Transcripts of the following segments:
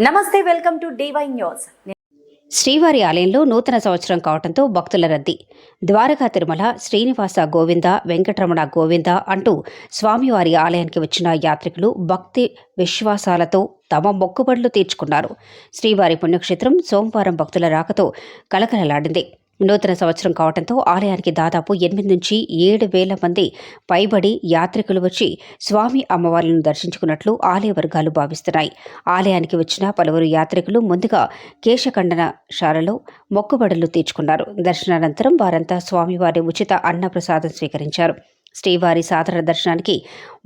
నమస్తే welcome to DY news. శ్రీవారి ఆలయంలో నూతన సంవత్సరం కావడంతో భక్తుల రద్దీ. ద్వారకా తిరుమల శ్రీనివాస గోవింద వెంకటరమణ గోవింద అంటూ స్వామివారి ఆలయానికి వచ్చిన యాత్రికులు భక్తి విశ్వాసాలతో తమ మొక్కుబడులు తీర్చుకున్నారు. శ్రీవారి పుణ్యక్షేత్రం సోమవారం భక్తుల రాకతో కలకలలాడింది. నూతన సంవత్సరం కావడంతో ఆలయానికి దాదాపు ఎనిమిది నుంచి ఏడు వేల మంది పైబడి యాత్రికులు వచ్చి స్వామి అమ్మవార్లను దర్శించుకున్నట్లు ఆలయ వర్గాలు భావిస్తున్నాయి. ఆలయానికి వచ్చిన పలువురు యాత్రికులు ముందుగా కేశఖండన శాలలో మొక్కుబడులు తీర్చుకున్నారు. దర్శనానంతరం వారంతా స్వామివారి ఉచిత అన్నప్రసాదం స్వీకరించారు. శ్రీవారి సాధారణ దర్శనానికి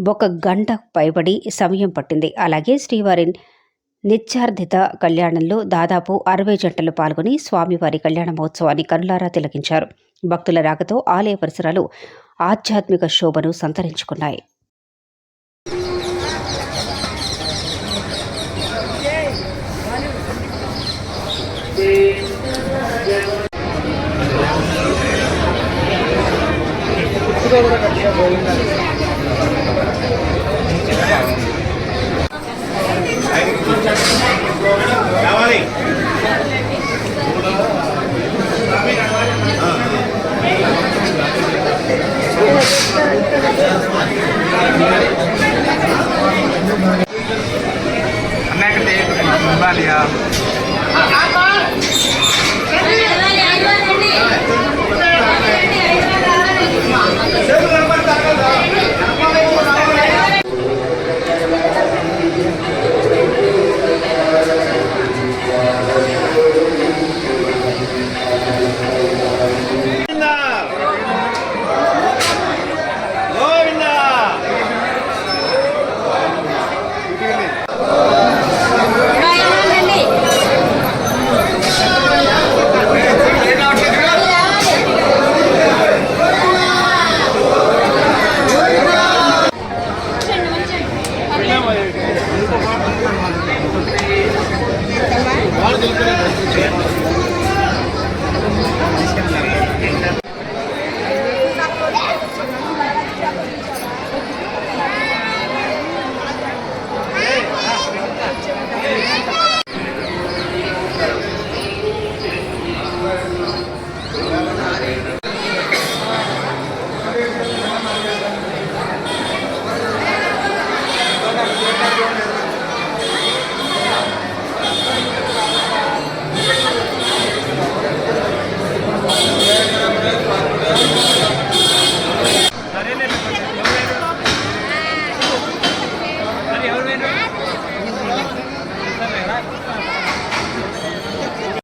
ఒక గంట పైబడి సమయం పట్టింది. అలాగే శ్రీవారి నిత్యార్థిత కళ్యాణంలో దాదాపు అరవై జంటలు పాల్గొని స్వామివారి కళ్యాణ మహోత్సవాన్ని కనులారా తిలకించారు. భక్తుల రాకతో ఆలయ పరిసరాలు ఆధ్యాత్మిక శోభను సంతరించుకున్నాయి. Bali ya. Apa? Bali ya. ভালো দিল করে